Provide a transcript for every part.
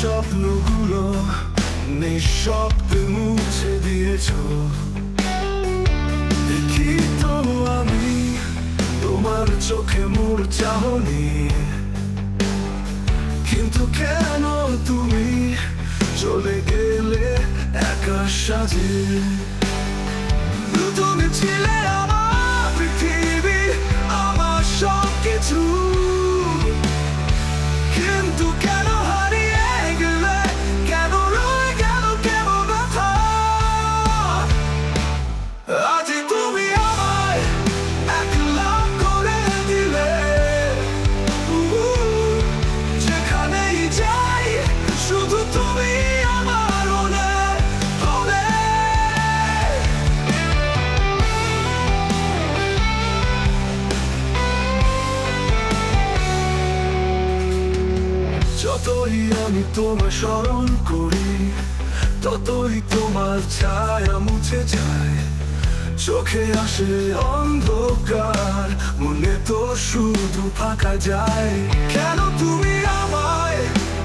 স্বপ্নগুলো নিঃশব্দে মুছে দিয়েছ। দেখি তো আমি তোমার চোখে মোর চাহনি। কিন্তু কেন তুমি চলে গেলে একা সাজে? তুমি ছিলে যতই আমি তোমার স্মরণ করি, ততই তোমার ছায়া মুছে যায়। চোখে আসে অন্ধকার, মনে তো শুধু ফাঁকা যায়। কেন তুমি আমায়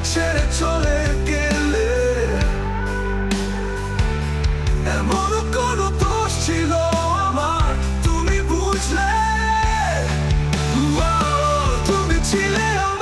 ছেড়ে চলে গেলে? এমন কোনো দোষ ছিল আমার, তুমি বুঝলে? তুমি ছিলে আমার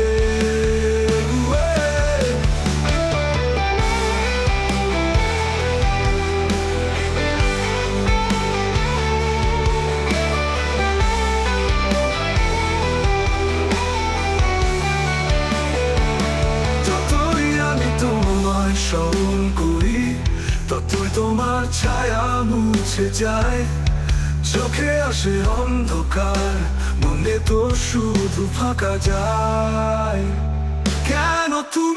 ছায়া মুছে যায়। চোখে আসে অন্ধকার মনে তো শুধু ফাঁকা যায়। কেন তুই